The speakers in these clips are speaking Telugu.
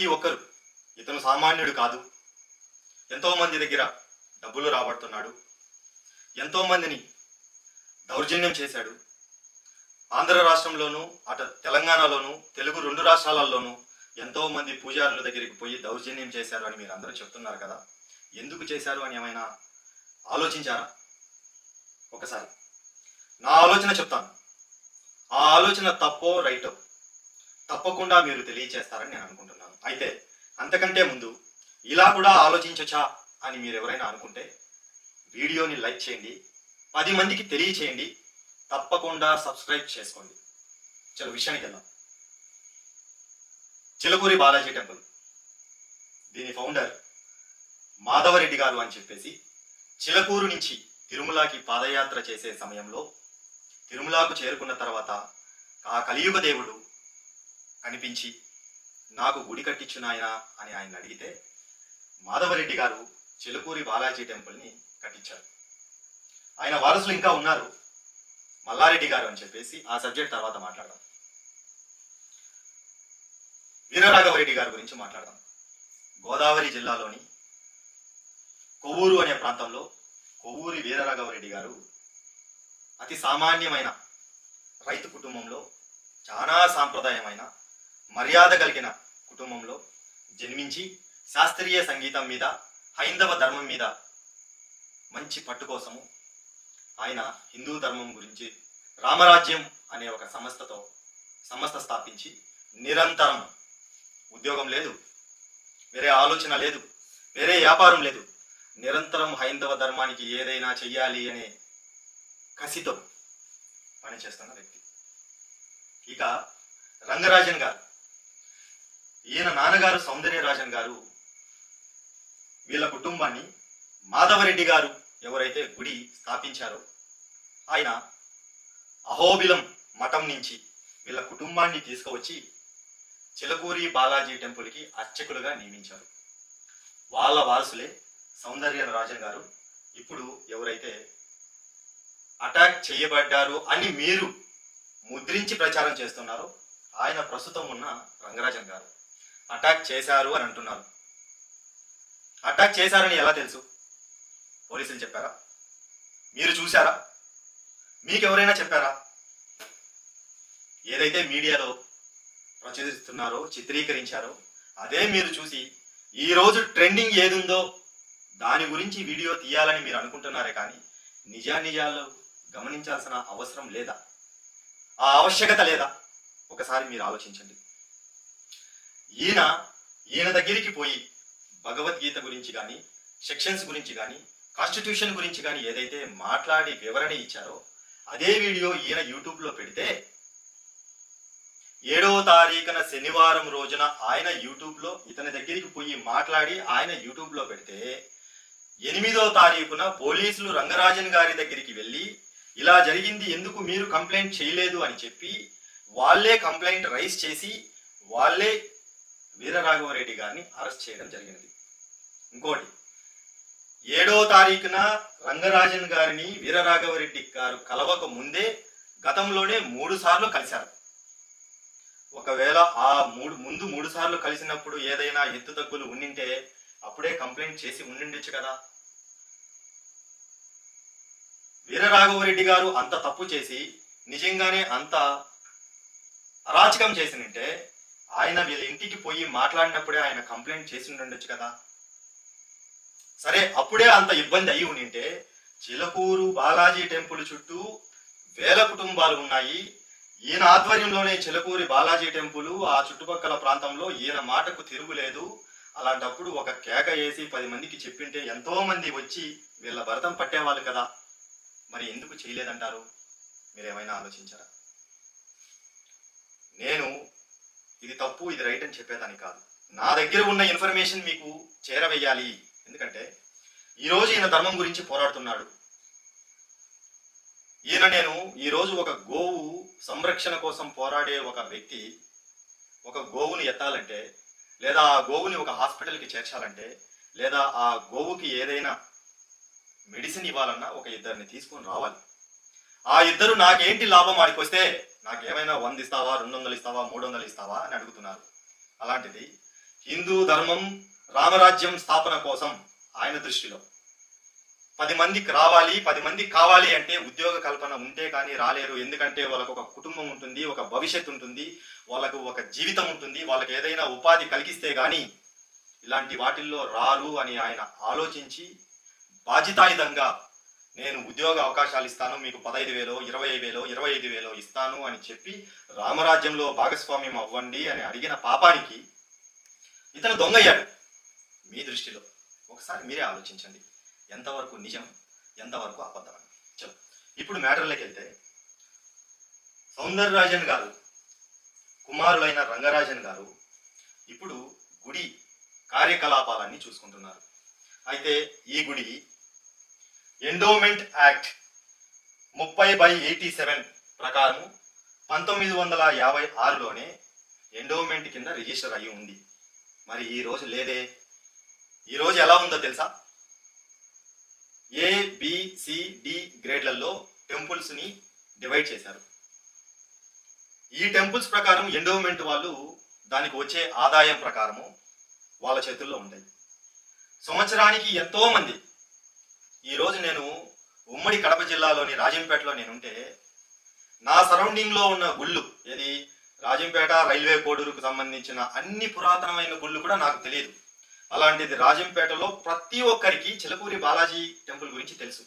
ప్రతి ఒక్కరు ఇతను సామాన్యుడు కాదు. ఎంతో మంది దగ్గర డబ్బులు రాబడుతున్నాడు. ఎంతో మందిని దౌర్జన్యం చేశాడు. ఆంధ్ర రాష్ట్రంలోనూ అటు తెలంగాణలోనూ తెలుగు రెండు రాష్ట్రాలలోనూ ఎంతో మంది పూజారుల దగ్గరికి పోయి దౌర్జన్యం చేశారు అని మీరు అందరూ చెప్తున్నారు కదా. ఎందుకు చేశారు అని ఏమైనా ఆలోచించారా? ఒకసారి. నా ఆలోచన చెప్తాను. ఆ ఆలోచన తప్పో రైటో? తప్పకుండా మీరు తెలియచేస్తారని నేను అనుకుంటున్నాను. అయితే అంతకంటే ముందు ఇలా కూడా ఆలోచించచ్చా అని మీరు ఎవరైనా అనుకుంటే వీడియోని లైక్ చేయండి పది మందికి తెలియచేయండి తప్పకుండా సబ్స్క్రైబ్ చేసుకోండి. చలో విషయానికి వెళ్దాం. చిలకూరి బాలాజీ టెంపుల్. దీని ఫౌండర్ మాధవరెడ్డి గారు అని చెప్పేసి చిలకూరు నుంచి తిరుమలకి పాదయాత్ర చేసే సమయంలో తిరుమలకు చేరుకున్న తర్వాత ఆ కలియుగ దేవుడు కనిపించి నాకు గుడి కట్టించు నాయనా అని ఆయన అడిగితే మాధవరెడ్డి గారు చిలుకూరి బాలాజీ టెంపుల్ని కట్టించారు. ఆయన వారసులు ఇంకా ఉన్నారు. మల్లారెడ్డి గారు అని చెప్పేసి ఆ సబ్జెక్ట్ తర్వాత మాట్లాడదాం. వీరరాఘవరెడ్డి గారి గురించి మాట్లాడదాం. గోదావరి జిల్లాలోని కొవ్వూరు అనే ప్రాంతంలో కొవ్వూరి వీరరాఘవరెడ్డి గారు అతి సామాన్యమైన రైతు కుటుంబంలో చాలా సాంప్రదాయమైన మర్యాద కలిగిన కుటుంబంలో జన్మించి శాస్త్రీయ సంగీతం మీద హైందవ ధర్మం మీద మంచి పట్టు కోసము ఆయన హిందూ ధర్మం గురించి రామరాజ్యం అనే ఒక సంస్థతో సంస్థ స్థాపించి నిరంతరం ఉద్యోగం లేదు వేరే ఆలోచన లేదు వేరే వ్యాపారం లేదు. నిరంతరం హైందవ ధర్మానికి ఏదైనా చెయ్యాలి అనే కసితో పనిచేస్తున్న వ్యక్తి. ఇక రంగరాజన్ గారు ఈయన నాన్నగారు సౌందర్యరాజన్ గారు వీళ్ళ కుటుంబాన్ని మాధవరెడ్డి గారు ఎవరైతే గుడి స్థాపించారో ఆయన అహోబిలం మఠం నుంచి వీళ్ళ కుటుంబాన్ని తీసుకువచ్చి చిలకూరి బాలాజీ టెంపుల్కి అర్చకులుగా నియమించారు. వాళ్ళ వారసులే సౌందర్య రాజన్ గారు. ఇప్పుడు ఎవరైతే అటాక్ చేయబడ్డారు అని మీరు ముద్రించి ప్రచారం చేస్తున్నారో ఆయన ప్రస్తుతం ఉన్న రంగరాజన్ గారు. అటాక్ చేశారు అని అంటున్నారు. అటాక్ చేశారని ఎలా తెలుసు? పోలీసులు చెప్పారా? మీరు చూశారా? మీకు ఎవరైనా చెప్పారా? ఏదైతే మీడియాలో ప్రచురిస్తున్నారో చిత్రీకరించారో అదే మీరు చూసి ఈరోజు ట్రెండింగ్ ఏదుందో దాని గురించి వీడియో తీయాలని మీరు అనుకుంటున్నారే కానీ నిజానిజాలు గమనించాల్సిన అవసరం లేదా? ఆ ఆవశ్యకత లేదా? ఒకసారి మీరు ఆలోచించండి. ఈయన ఈయన దగ్గరికి పోయి భగవద్గీత గురించి కానీ సెక్షన్స్ గురించి కానీ కాన్స్టిట్యూషన్ గురించి కానీ ఏదైతే మాట్లాడి వివరణ ఇచ్చారో అదే వీడియో ఈయన యూట్యూబ్లో పెడితే ఏడవ తారీఖున శనివారం రోజున ఆయన యూట్యూబ్లో ఇతని దగ్గరికి పోయి మాట్లాడి ఆయన యూట్యూబ్లో పెడితే ఎనిమిదో తారీఖున పోలీసులు రంగరాజన్ గారి దగ్గరికి వెళ్ళి ఇలా జరిగింది ఎందుకు మీరు కంప్లైంట్ చేయలేదు అని చెప్పి వాళ్ళే కంప్లైంట్ రైజ్ చేసి వాళ్ళే వీరరాఘవరెడ్డి గారిని అరెస్ట్ చేయడం జరిగినది. ఇంకోటి ఏడో తారీఖున రంగరాజన్ గారిని వీరరాఘవరెడ్డి గారు కలవక ముందే గతంలోనే మూడు సార్లు కలిశారు. ఒకవేళ ఆ మూడు ముందు మూడు సార్లు కలిసినప్పుడు ఏదైనా ఎత్తు తగ్గులు ఉండింటే అప్పుడే కంప్లైంట్ చేసి ఉండిండొచ్చు కదా. వీరరాఘవరెడ్డి గారు అంత తప్పు చేసి నిజంగానే అంత అరాచకం చేసినంటే ఆయన వీళ్ళ ఇంటికి పోయి మాట్లాడినప్పుడే ఆయన కంప్లైంట్ చేసి ఉండొచ్చు కదా. సరే అప్పుడే అంత ఇబ్బంది అయి ఉండింటే చిలకూరు బాలాజీ టెంపుల్ చుట్టూ వేల కుటుంబాలు ఉన్నాయి. ఈయన ఆధ్వర్యంలోనే చిలకూరి బాలాజీ టెంపుల్ ఆ చుట్టుపక్కల ప్రాంతంలో ఈయన మాటకు తిరుగులేదు. అలాంటప్పుడు ఒక కేక వేసి పది మందికి చెప్పింటే ఎంతో మంది వచ్చి వీళ్ళ భరతం పట్టేవాళ్ళు కదా. మరి ఎందుకు చేయలేదంటారు? మీరేమైనా ఆలోచించారా? నేను ఇది తప్పు ఇది రైట్ అని చెప్పేదాన్ని కాదు. నా దగ్గర ఉన్న ఇన్ఫర్మేషన్ మీకు చేరవేయాలి. ఎందుకంటే ఈరోజు ఈయన ధర్మం గురించి పోరాడుతున్నాడు. ఈయన నేను ఈరోజు ఒక గోవు సంరక్షణ కోసం పోరాడే ఒక వ్యక్తి ఒక గోవుని ఎత్తాలంటే లేదా ఆ గోవుని ఒక హాస్పిటల్కి చేర్చాలంటే లేదా ఆ గోవుకి ఏదైనా మెడిసిన్ ఇవ్వాలన్నా ఒక ఇద్దరిని తీసుకొని రావాలి. ఆ ఇద్దరు నాకేంటి లాభం? వాడికి వస్తే నాకేమైనా వంద ఇస్తావా రెండు వందలు ఇస్తావా మూడు వందలు ఇస్తావా అని అడుగుతున్నారు. అలాంటిది హిందూ ధర్మం రామరాజ్యం స్థాపన కోసం ఆయన దృష్టిలో. పది మందికి రావాలి పది మంది కావాలి అంటే ఉద్యోగ కల్పన ఉంటే కానీ రాలేరు. ఎందుకంటే వాళ్ళకు ఒక కుటుంబం ఉంటుంది ఒక భవిష్యత్తు ఉంటుంది వాళ్ళకు ఒక జీవితం ఉంటుంది వాళ్ళకి ఏదైనా ఉపాధి కలిగిస్తే కానీ ఇలాంటి వాటిల్లో రారు అని ఆయన ఆలోచించి బాధ్యతాయుధంగా నేను ఉద్యోగ అవకాశాలు ఇస్తాను మీకు పదహైదు వేలో ఇరవై వేలో ఇరవై ఐదు వేలో ఇస్తాను అని చెప్పి రామరాజ్యంలో భాగస్వామ్యం అవ్వండి అని అడిగిన పాపానికి ఇతను దొంగయ్యాడు. మీ దృష్టిలో ఒకసారి మీరే ఆలోచించండి. ఎంతవరకు నిజం ఎంతవరకు అబద్ధం చలో. ఇప్పుడు మ్యాటర్లోకి వెళ్తే సౌందరరాజన్ గారు కుమారులైన రంగరాజన్ గారు ఇప్పుడు గుడి కార్యకలాపాలన్నీ చూసుకుంటున్నారు. అయితే ఈ గుడి ఎండోమెంట్ యాక్ట్ ముప్పై బై ఎయిటీ సెవెన్ ప్రకారం పంతొమ్మిది వందల యాభై ఆరులోనే ఎండోమెంట్ కింద రిజిస్టర్ అయి ఉంది. మరి ఈ రోజు లేదే? ఈరోజు ఎలా ఉందో తెలుసా? ఏ డి గ్రేడ్లలో టెంపుల్స్ని డివైడ్ చేశారు. ఈ టెంపుల్స్ ప్రకారం ఎండోమెంట్ వాళ్ళు దానికి వచ్చే ఆదాయం ప్రకారము వాళ్ళ చేతుల్లో ఉంటాయి. సంవత్సరానికి ఎంతోమంది ఈరోజు నేను ఉమ్మడి కడప జిల్లాలోని రాజంపేటలో నేనుంటే నా సరౌండింగ్లో ఉన్న గుళ్ళు ఏది? రాజంపేట రైల్వే కోడూరుకు సంబంధించిన అన్ని పురాతనమైన గుళ్ళు కూడా నాకు తెలియదు. అలాంటిది రాజంపేటలో ప్రతి ఒక్కరికి చిలకూరి బాలాజీ టెంపుల్ గురించి తెలుసు.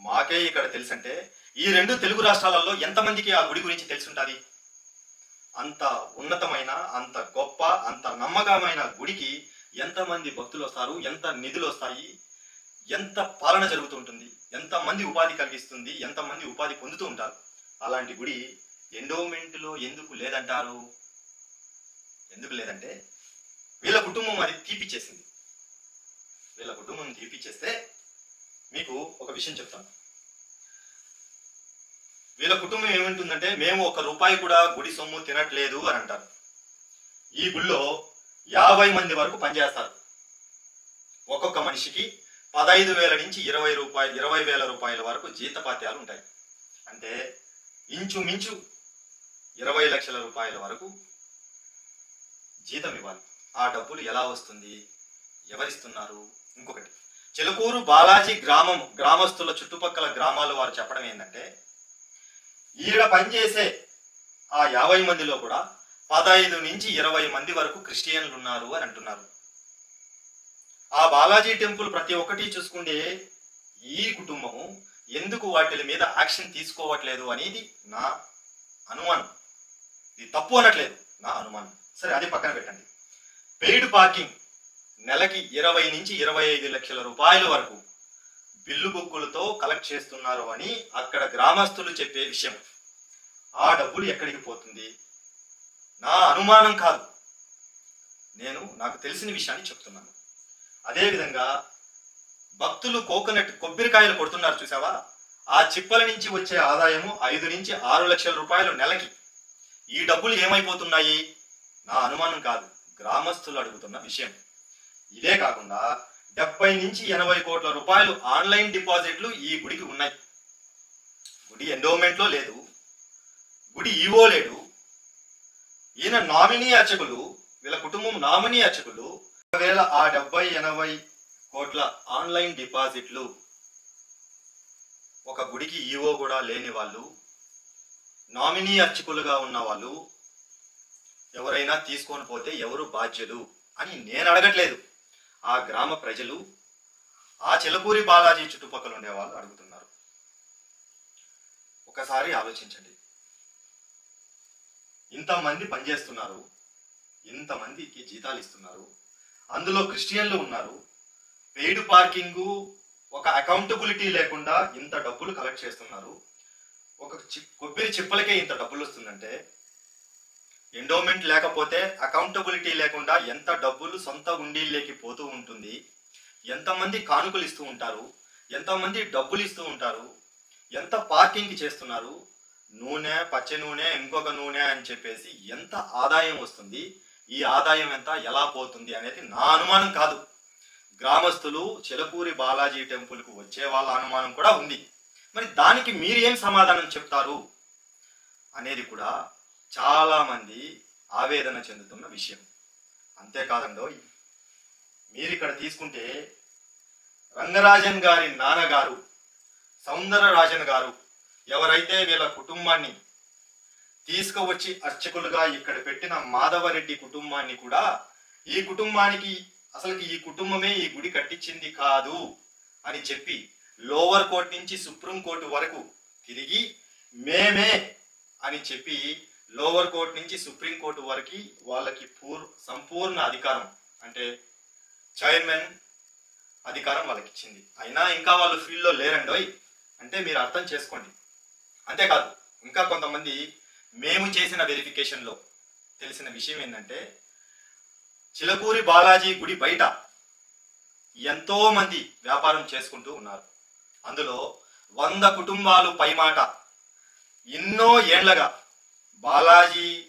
మాకే ఇక్కడ తెలుసంటే ఈ రెండు తెలుగు రాష్ట్రాలలో ఎంతమందికి ఆ గుడి గురించి తెలుసుంటుంది? అంత ఉన్నతమైన అంత గొప్ప అంత నమ్మకమైన గుడికి ఎంతమంది భక్తులు వస్తారు? ఎంత నిధులు వస్తాయి? ఎంత పాలన జరుగుతుంటుంది ఉంటుంది ఎంతమంది ఉపాధి కలిగిస్తుంది ఎంతమంది ఉపాధి పొందుతూ ఉంటారు. అలాంటి గుడి ఎండోమెంట్లో ఎందుకు లేదంటారు? ఎందుకు లేదంటే వీళ్ళ కుటుంబం అది తీపిచ్చేసింది. వీళ్ళ కుటుంబం తీపిచ్చేస్తే మీకు ఒక విషయం చెప్తాను. వీళ్ళ కుటుంబం ఏమంటుందంటే మేము ఒక రూపాయి కూడా గుడి సొమ్ము తినట్లేదు అని అంటారు. ఈ గుళ్ళో యాభై మంది వరకు పనిచేస్తారు. ఒక్కొక్క మనిషికి పదహైదు వేల నుంచి ఇరవై రూపాయలు ఇరవై వేల రూపాయల వరకు జీతపాత్యాలు ఉంటాయి. అంటే ఇంచుమించు ఇరవై లక్షల రూపాయల వరకు జీతం ఇవ్వాలి. ఆ డబ్బులు ఎలా వస్తుంది? ఎవరిస్తున్నారు? ఇంకొకటి చిలకూరు బాలాజీ గ్రామం గ్రామస్తుల చుట్టుపక్కల గ్రామాలు వారు చెప్పడం ఏంటంటే ఈడ పనిచేసే ఆ యాభై మందిలో కూడా పదహైదు నుంచి ఇరవై మంది వరకు క్రిస్టియన్లు ఉన్నారు అని అంటున్నారు. ఆ బాలాజీ టెంపుల్ ప్రతి ఒక్కటి చూసుకుంటే ఈ కుటుంబము ఎందుకు వాటి మీద యాక్షన్ తీసుకోవట్లేదు అనేది నా అనుమానం. ఇది తప్పు అనట్లేదు నా అనుమానం. సరే అది పక్కన పెట్టండి. పెయిడ్ పార్కింగ్ నెలకి ఇరవై నుంచి ఇరవై ఐదు లక్షల రూపాయల వరకు బిల్లు బుక్కులతో కలెక్ట్ చేస్తున్నారు అని అక్కడ గ్రామస్తులు చెప్పే విషయం. ఆ డబ్బులు ఎక్కడికి పోతుంది? నా అనుమానం కాదు. నేను నాకు తెలిసిన విషయాన్ని చెప్తున్నాను. అదేవిధంగా భక్తులు కోకోనట్ కొబ్బరికాయలు కొడుతున్నారు చూసావా? ఆ చిప్పల నుంచి వచ్చే ఆదాయము ఐదు నుంచి ఆరు లక్షల రూపాయలు నెలకి. ఈ డబ్బులు ఏమైపోతున్నాయి? నా అనుమానం కాదు. గ్రామస్తులు అడుగుతున్న విషయం. ఇదే కాకుండా డెబ్బై నుంచి ఎనభై కోట్ల రూపాయలు ఆన్లైన్ డిపాజిట్లు ఈ గుడికి ఉన్నాయి. గుడి ఎండోమెంట్లో లేదు. గుడి ఈవో లేడు. ఈయన నామినీ అర్చకులు వీళ్ళ కుటుంబం నామినీ అర్చకులు ఒకవేళ ఆ డెబ్బై ఎనభై కోట్ల ఆన్లైన్ డిపాజిట్లు ఒక గుడికి ఈవో కూడా లేని వాళ్ళు నామినీ అర్చకులుగా ఉన్న వాళ్ళు ఎవరైనా తీసుకొని పోతే ఎవరు బాధ్యులు అని నేను అడగట్లేదు. ఆ గ్రామ ప్రజలు ఆ చిలకూరి బాలాజీ చుట్టుపక్కల ఉండే వాళ్ళు అడుగుతున్నారు. ఒకసారి ఆలోచించండి. ఇంతమంది పనిచేస్తున్నారు ఇంతమందికి జీతాలు ఇస్తున్నారు అందులో క్రిస్టియన్లు ఉన్నారు. పెయిడ్ పార్కింగ్ ఒక అకౌంటబిలిటీ లేకుండా ఇంత డబ్బులు కలెక్ట్ చేస్తున్నారు. ఒక చి కొబ్బరి చిప్పలకే ఇంత డబ్బులు వస్తుందంటే ఎండోమెంట్ లేకపోతే అకౌంటబిలిటీ లేకుండా ఎంత డబ్బులు సొంత ఉండీళ్ళకి పోతూ ఉంటుంది ఎంతమంది కానుకలు ఇస్తూ ఉంటారు ఎంతమంది డబ్బులు ఇస్తూ ఉంటారు ఎంత పార్కింగ్ చేస్తున్నారు నూనె పచ్చ నూనె ఇంకొక నూనె అని చెప్పేసి ఎంత ఆదాయం వస్తుంది ఈ ఆదాయం ఎంత ఎలా పోతుంది అనేది నా అనుమానం కాదు. గ్రామస్తులు చిలకూరి బాలాజీ టెంపుల్కు వచ్చే వాళ్ళ అనుమానం కూడా ఉంది. మరి దానికి మీరు ఏం సమాధానం చెప్తారు? అనేది కూడా చాలామంది ఆవేదన చెందుతున్న విషయం. అంతేకాదండో మీరు ఇక్కడ తీసుకుంటే రంగరాజన్ గారి నాన్నగారు సౌందరరాజన్ గారు ఎవరైతే వీళ్ళ కుటుంబాన్ని తీసుకువచ్చి అర్చకులుగా ఇక్కడ పెట్టిన మాధవరెడ్డి కుటుంబాన్ని కూడా ఈ కుటుంబానికి అసలు ఈ కుటుంబమే ఈ గుడి కట్టించింది కాదు అని చెప్పి లోవర్ కోర్ట్ నుంచి సుప్రీం కోర్టు వరకు తిరిగి మేమే అని చెప్పి లోవర్ కోర్ట్ నుంచి సుప్రీం కోర్టు వరకు వాళ్ళకి పూర్ సంపూర్ణ అధికారం అంటే చైర్మన్ అధికారం వాళ్ళకి ఇచ్చింది. అయినా ఇంకా వాళ్ళు ఫీల్డ్లో లేరండోయ్. అంటే మీరు అర్థం చేసుకోండి. అంతేకాదు ఇంకా కొంతమంది మేము చేసిన వెరిఫికేషన్లో తెలిసిన విషయం ఏంటంటే చిలకూరి బాలాజీ గుడి బయట ఎంతో మంది వ్యాపారం చేసుకుంటూ ఉన్నారు. అందులో వంద కుటుంబాలు పైమాట. ఎన్నో ఏండ్లగా బాలాజీ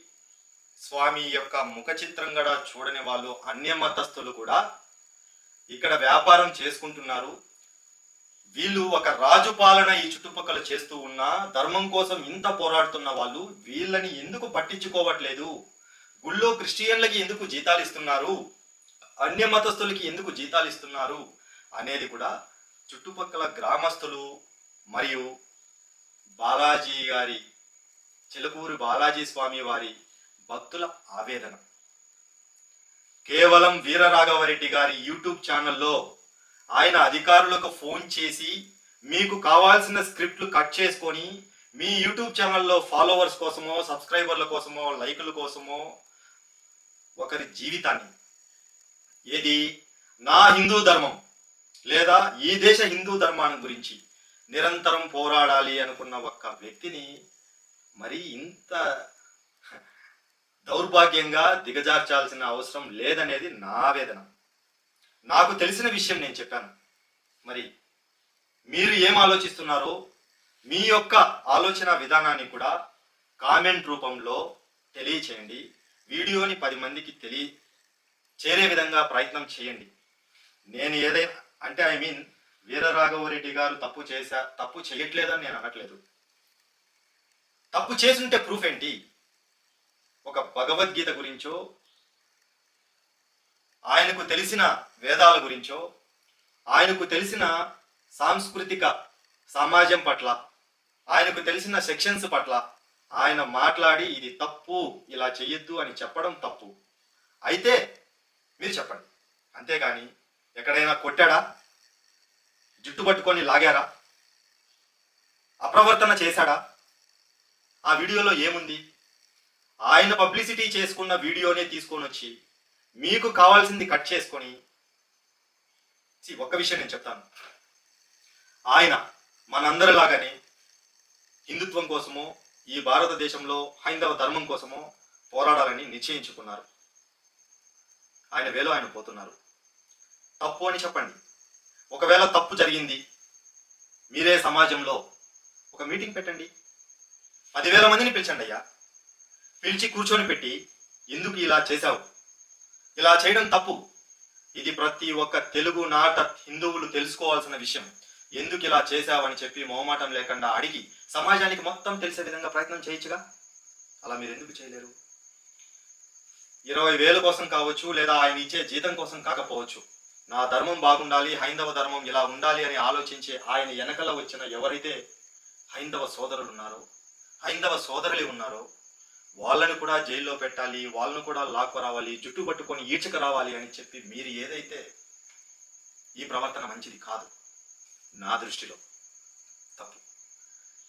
స్వామి యొక్క ముఖ చిత్రం కూడా చూడని వాళ్ళు అన్య మతస్థులు కూడా ఇక్కడ వ్యాపారం చేసుకుంటున్నారు. వీళ్ళు ఒక రాజు పాలన ఈ చుట్టుపక్కల చేస్తూ ఉన్నా ధర్మం కోసం ఇంత పోరాడుతున్న వాళ్ళు వీళ్ళని ఎందుకు పట్టించుకోవట్లేదు? గుళ్ళో క్రిస్టియన్లకి ఎందుకు జీతాలు ఇస్తున్నారు? అన్య మతస్థులకి ఎందుకు జీతాలు ఇస్తున్నారు? అనేది కూడా చుట్టుపక్కల గ్రామస్తులు మరియు బాలాజీ గారి చిలకూరు బాలాజీ స్వామి వారి భక్తుల ఆవేదన. కేవలం వీరరాఘవరెడ్డి గారి యూట్యూబ్ ఛానల్లో ఆయన అధికారులకు ఫోన్ చేసి మీకు కావాల్సిన స్క్రిప్ట్లు కట్ చేసుకొని మీ యూట్యూబ్ ఛానల్లో ఫాలోవర్స్ కోసమో సబ్స్క్రైబర్ల కోసమో లైకుల కోసమో ఒకరి జీవితాన్ని ఏది? నా హిందూ ధర్మం లేదా ఈ దేశ హిందూ ధర్మాన్ని గురించి నిరంతరం పోరాడాలి అనుకున్న ఒక్క వ్యక్తిని మరి ఇంత దౌర్భాగ్యంగా దిగజార్చాల్సిన అవసరం లేదనేది నా వేదన. నాకు తెలిసిన విషయం నేను చెప్పాను. మరి మీరు ఏం ఆలోచిస్తున్నారో మీ యొక్క ఆలోచన విధానాన్ని కూడా కామెంట్ రూపంలో తెలియచేయండి. వీడియోని పది మందికి తెలియ చేరే విధంగా ప్రయత్నం చేయండి. నేను ఏదైనా అంటే ఐ మీన్ వీరరాఘవరెడ్డి గారు తప్పు చేశా తప్పు చేయట్లేదని నేను అనట్లేదు. తప్పు చేసుంటే ప్రూఫ్ ఏంటి? ఒక భగవద్గీత గురించో ఆయనకు తెలిసిన వేదాల గురించో ఆయనకు తెలిసిన సాంస్కృతిక సమాజం పట్ల ఆయనకు తెలిసిన సెక్షన్స్ పట్ల ఆయన మాట్లాడి ఇది తప్పు ఇలా చెయ్యొద్దు అని చెప్పడం తప్పు. అయితే మీరు చెప్పండి. అంతేగాని ఎక్కడైనా కొట్టాడా? జుట్టు పట్టుకొని లాగారా? అప్రవర్తన చేశాడా? ఆ వీడియోలో ఏముంది? ఆయన పబ్లిసిటీ చేసుకున్న వీడియోనే తీసుకొని వచ్చి మీకు కావాల్సింది కట్ చేసుకొని ఒక్క విషయం నేను చెప్తాను. ఆయన మనందరిలాగానే హిందుత్వం కోసమో ఈ భారతదేశంలో హైందవ ధర్మం కోసమో పోరాడాలని నిశ్చయించుకున్నారు. ఆయన వేలో ఆయన పోతున్నారు. తప్పు అని చెప్పండి. ఒకవేళ తప్పు జరిగింది మీరే సమాజంలో ఒక మీటింగ్ పెట్టండి. పదివేల మందిని పిలిచండి అయ్యా. పిలిచి కూర్చొని పెట్టి ఎందుకు ఇలా చేశావు? ఇలా చేయడం తప్పు. ఇది ప్రతి ఒక్క తెలుగు నాట హిందువులు తెలుసుకోవాల్సిన విషయం. ఎందుకు ఇలా చేశావని చెప్పి మొహమాటం లేకుండా అడిగి సమాజానికి మొత్తం తెలిసే విధంగా ప్రయత్నం చేయొచ్చుగా? అలా మీరు ఎందుకు చేయలేరు? ఇరవై వేల కోసం కావచ్చు లేదా ఆయన ఇచ్చే జీతం కోసం కాకపోవచ్చు. నా ధర్మం బాగుండాలి హైందవ ధర్మం ఇలా ఉండాలి అని ఆలోచించే ఆయన వెనకల వచ్చిన ఎవరైతే హైందవ సోదరులు ఉన్నారో హైందవ సోదరులు ఉన్నారో వాళ్ళని కూడా జైల్లో పెట్టాలి వాళ్ళను కూడా లాక్కు రావాలి జుట్టు పట్టుకొని ఈడ్చుకు రావాలి అని చెప్పి మీరు ఏదైతే ఈ ప్రవర్తన మంచిది కాదు నా దృష్టిలో తప్పు.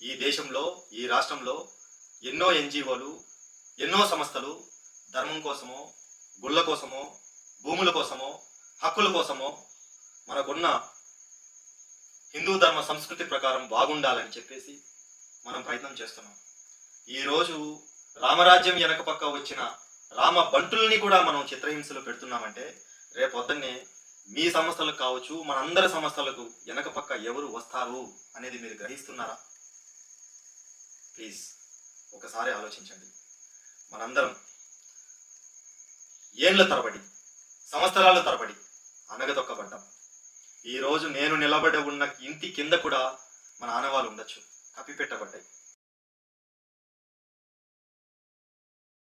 ఈ దేశంలో ఈ రాష్ట్రంలో ఎన్నో ఎన్జిఓలు ఎన్నో సంస్థలు ధర్మం కోసమో గుళ్ళ కోసమో భూముల కోసమో హక్కుల కోసమో మనకున్న హిందూ ధర్మ సంస్కృతి ప్రకారం బాగుండాలని చెప్పేసి మనం ప్రయత్నం చేస్తున్నాం. ఈరోజు రామరాజ్యం వెనక పక్క వచ్చిన రామ బంటుల్ని కూడా మనం చిత్రహింసలు పెడుతున్నామంటే రేపొద్దున్నే మీ సంస్థలకు కావచ్చు మనందరి సంస్థలకు వెనక పక్క ఎవరు వస్తారు అనేది మీరు గ్రహిస్తున్నారా? ప్లీజ్ ఒకసారి ఆలోచించండి. మనందరం ఏండ్ల తరబడి సంవత్సరాల తరబడి అనగదొక్కబడ్డాం. ఈరోజు నేను నిలబడి ఉన్న ఇంటి కింద కూడా మన ఆనవాళ్ళు ఉండొచ్చు. కప్పిపెట్టబడ్డాయి.